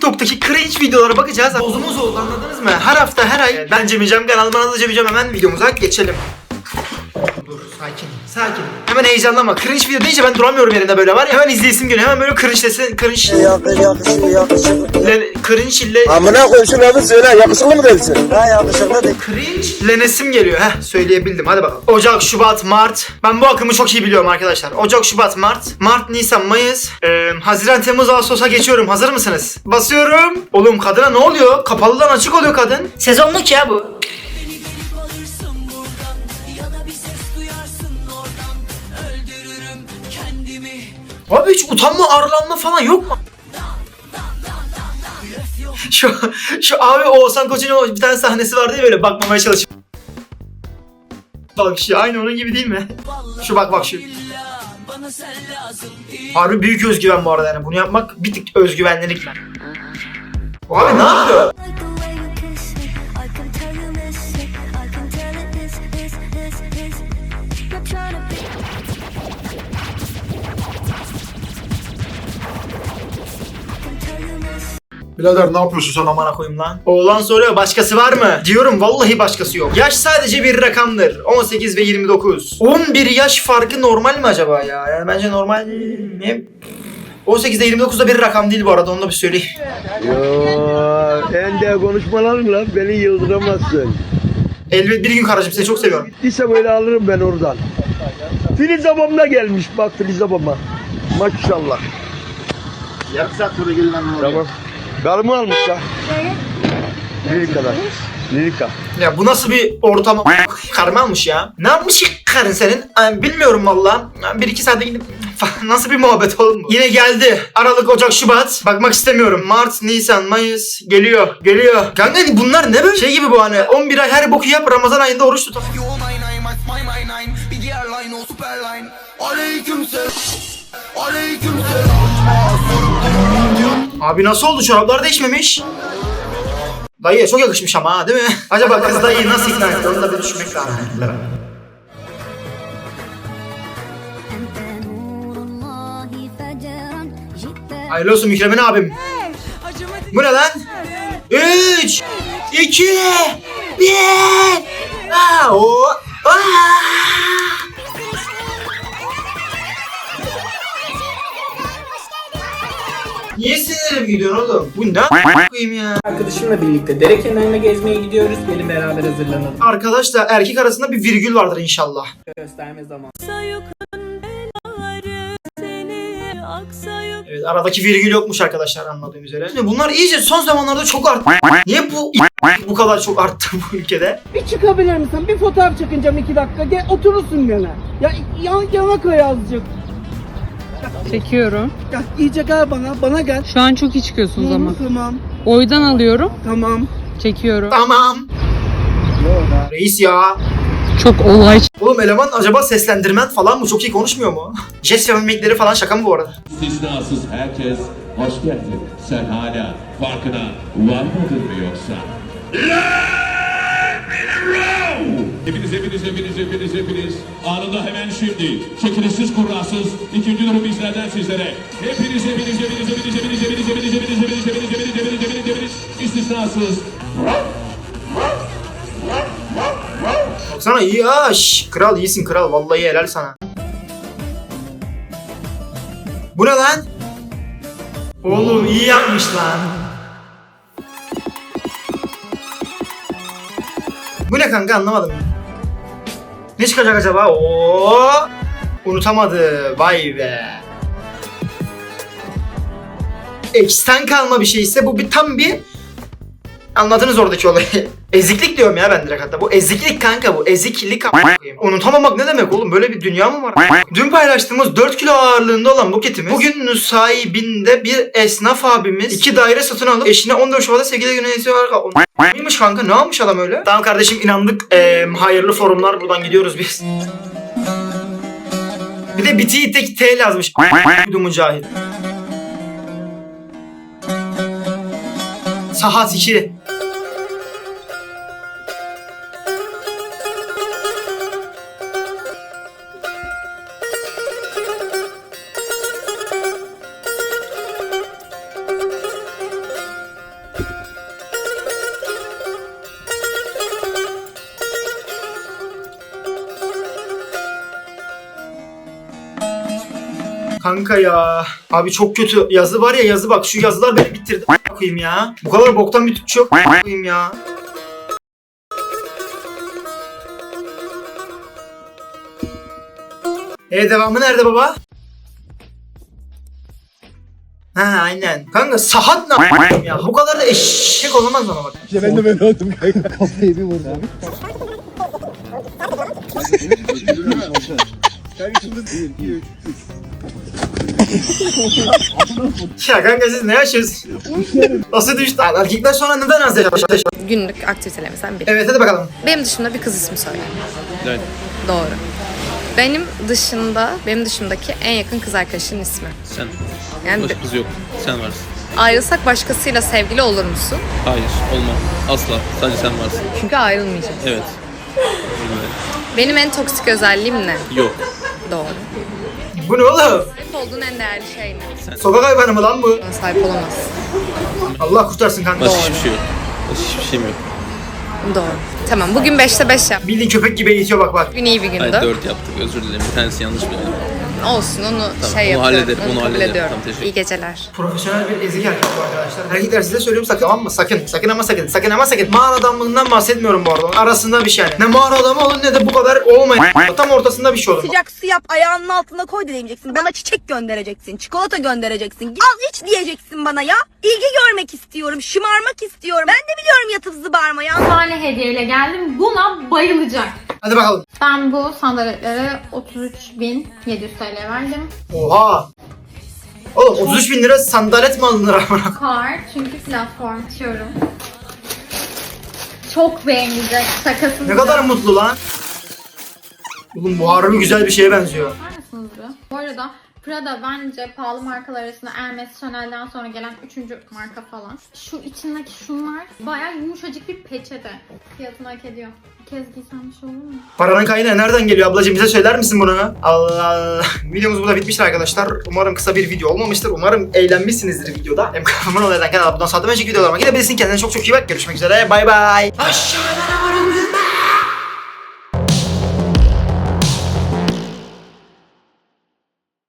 TikTok'taki cringe videolara bakacağız. Bozumuz oldu anladınız mı? Her hafta her ay ben Cem İcem kanalıma nasıl Cem İcem hemen videomuza geçelim. Dur sakin sakin. Hemen heyecanlanma. Cringe video deyince ben duramıyorum yerinde böyle var ya. Hemen izleyesim geliyor. Hemen böyle cringe desin. Cringe. Yakış yakışıklı yakışıklı. Le, cringe ile Amına koy şunu abi söyle yakışıklı mı değilsin? Ha yakışıklı değil. Cringe lenesim geliyor. Heh söyleyebildim. Hadi bakalım. Ocak, Şubat, Mart. Ben bu akımı çok iyi biliyorum arkadaşlar. Ocak, Şubat, Mart. Mart, Nisan, Mayıs. Ee, Haziran, Temmuz, Ağustos'a geçiyorum. Hazır mısınız? Basıyorum. Oğlum kadına ne oluyor? Kapalıdan açık oluyor kadın. Sezonluk ya bu. Abi hiç utanma, arlanma falan yok mu? Şu, şu abi Oğuzhan Koç'un bir tane sahnesi vardı ya böyle bakmamaya çalışıyor. Bak şu aynı onun gibi değil mi? Şu bak bak şu. Harbi büyük özgüven bu arada yani. Bunu yapmak bir tık özgüvenlilik. Abi ne yapıyor? Birader ne yapıyorsun sen amına koyayım lan? Oğlan soruyor başkası var mı? Diyorum vallahi başkası yok. Yaş sadece bir rakamdır. 18 ve 29. 11 yaş farkı normal mi acaba ya? Yani bence normal ne? 18 ile 29 da bir rakam değil bu arada onu da bir söyleyeyim. Yo sen de konuşmalarınla beni yıldıramazsın. Elbet bir gün kardeşim seni çok seviyorum. Bittiyse böyle alırım ben oradan. Filiz abam da gelmiş bak Filiz abama. Maşallah. Yarım saat sonra gelin lan. Tamam. Karımı almış ya. Lirika'dan. Lirika. Ya bu nasıl bir ortam? Karma almış ya. Ne yapmış karın senin? Ay, bilmiyorum valla. Bir iki saate gidip nasıl bir muhabbet oğlum bu? Yine geldi. Aralık, Ocak, Şubat. Bakmak istemiyorum. Mart, Nisan, Mayıs. Geliyor. Geliyor. Kanka bunlar ne böyle? Şey gibi bu hani 11 ay her boku yap Ramazan ayında oruç tut. Yo nine nine my my my nine bir diğer line o süper line Aleyküm selam Aleyküm selam Abi nasıl oldu çoraplar değişmemiş? Dayıya çok yakışmış ama değil mi? Acaba kız dayıyı nasıl ikna etti onu da bir düşünmek lazım. Hayırlı olsun Mükremin abim. Bu ne lan? 3 2 1 Aa, o, aa. Sinirim gidiyorsun oğlum? Bu ne koyayım ya? Arkadaşımla birlikte dere kenarına gezmeye gidiyoruz. Gelin beraber hazırlanalım. Arkadaşlar erkek arasında bir virgül vardır inşallah. Gösterme zamanı. Evet aradaki virgül yokmuş arkadaşlar anladığım üzere. Şimdi bunlar iyice son zamanlarda çok arttı. Niye bu bu kadar çok arttı bu ülkede? Bir çıkabilir misin? Bir fotoğraf çekineceğim iki dakika. Gel oturursun gene. Ya yan, yana koy azıcık. Çekiyorum. Ya iyice gel bana. Bana gel. Şu an çok iyi çıkıyorsunuz ama. Tamam. Oydan alıyorum. Tamam. Çekiyorum. Tamam. Reis ya. Çok olay Oğlum eleman acaba seslendirmen falan mı? Çok iyi konuşmuyor mu? Jest ve mimikleri falan şaka mı bu arada? İstisnasız herkes hoş geldin. Sen hala farkına varmadın mı yoksa? Hepiniz, hepiniz, hepiniz, hepiniz, hepiniz. Anında hemen şimdi. Çekilişsiz kurrasız. ikinci durum bizlerden sizlere. Hepiniz, hepiniz, hepiniz, hepiniz, hepiniz, hepiniz, hepiniz, hepiniz, hepiniz, hepiniz, hepiniz, hepiniz, hepiniz, hepiniz. İstisnasız. Baksana iyi ha. şş, Kral iyisin kral. Vallahi helal sana. Bu ne lan? Oğlum iyi yapmış lan. Bu ne kanka anlamadım. Ne çıkacak acaba? Oo! Unutamadı. Vay be. X'ten kalma bir şeyse bu bir tam bir Anladınız oradaki olayı. Eziklik diyorum ya ben direkt hatta. Bu eziklik kanka bu. Eziklik. Unutamamak ne demek oğlum? Böyle bir dünya mı var? Dün paylaştığımız 4 kilo ağırlığında olan buketimiz bugün sahibinde bir esnaf abimiz iki daire satın alıp eşine 14 Şubat'ta sevgili günü olarak Neymiş kanka? Ne almış adam öyle? Tamam kardeşim inandık. Ee, hayırlı forumlar buradan gidiyoruz biz. Bir de biti tek T yazmış. Dumun cahil. Sahat 2. Kanka ya. Abi çok kötü. Yazı var ya yazı bak. Şu yazılar beni bitirdi. Koyayım ya. Bu kadar boktan bir Türkçe yok. Koyayım ya. E devamı nerede baba? Ha aynen. Kanka sahat ne yapayım ya? Bu kadar da eşek olamaz ona bak. ben de ben oldum kanka. Kafayı bir vurdum. Ya kanka siz ne yaşıyorsunuz? Nasıl düştü? Erkekler sonra neden az yaşar? Günlük aktivitelerimizden biri. Evet hadi bakalım. Benim dışımda bir kız ismi söyle. Evet. Doğru. Benim dışında, benim dışımdaki en yakın kız arkadaşının ismi. Sen. Yani Başka kız yok. Sen varsın. ayrılsak başkasıyla sevgili olur musun? Hayır. Olmaz. Asla. Sadece sen varsın. Çünkü ayrılmayacağız. Evet. Benim en toksik özelliğim ne? Yok. Doğru. Bu ne oğlum? Sahip olduğun en değerli şey ne? Sokak hayvanı mı lan bu? Bana sahip olamazsın. Allah kurtarsın kanka. Başka hiçbir şey yok. Başka hiçbir şeyim yok. Doğru. Tamam bugün 5'te 5 yap. Bildiğin köpek gibi eğitiyor bak bak. Bugün iyi bir gündü. Hayır dört yaptık. Özür dilerim. Bir tanesi yanlış bildim. Olsun onu Tamam, şey onu yapıyorum. hallederim, onu kabul hallederim. ediyorum. Tamam, teşekkür İyi geceler. Profesyonel bir ezik erkek bu arkadaşlar. Erkekler size söylüyorum sakın tamam mı? Sakın. Sakın ama sakın. Sakın ama sakın. Mağara adamlığından bahsetmiyorum bu arada. Arasında bir şey yani. Ne mağara adamı olun ne de bu kadar olmayın. Tam ortasında bir şey olun. Sıcak su yap ayağının altına koy da diyeceksin. Bana çiçek göndereceksin. Çikolata göndereceksin. Al iç diyeceksin bana ya. İlgi görmek istiyorum. Şımarmak istiyorum. Ben de biliyorum yatıp zıbarmayı. tane hediyeyle geldim. Buna bayılacak. Hadi bakalım. Ben bu sandaletlere 33.700 TL verdim. Oha. Oğlum 33 bin lira sandalet mi alınır amına? Kar çünkü platform açıyorum. Çok beğenecek şakasını. Ne kadar mutlu lan. Oğlum bu harbi güzel bir şeye benziyor. Bu? Bu arada Prada bence pahalı markalar arasında Hermes, Chanel'den sonra gelen üçüncü marka falan. Şu içindeki şunlar bayağı yumuşacık bir peçete. Fiyatını hak ediyor. Kez giysem bir şey olur mu? Paranın kaynağı nereden geliyor ablacığım bize söyler misin bunu? Allah Allah. Videomuz burada bitmiştir arkadaşlar. Umarım kısa bir video olmamıştır. Umarım eğlenmişsinizdir videoda. Hem kafamın olaydan kanala buradan sağda önceki videolarıma gidebilirsin. Kendine çok çok iyi bak. Görüşmek üzere. Bay bay. Aşağıdan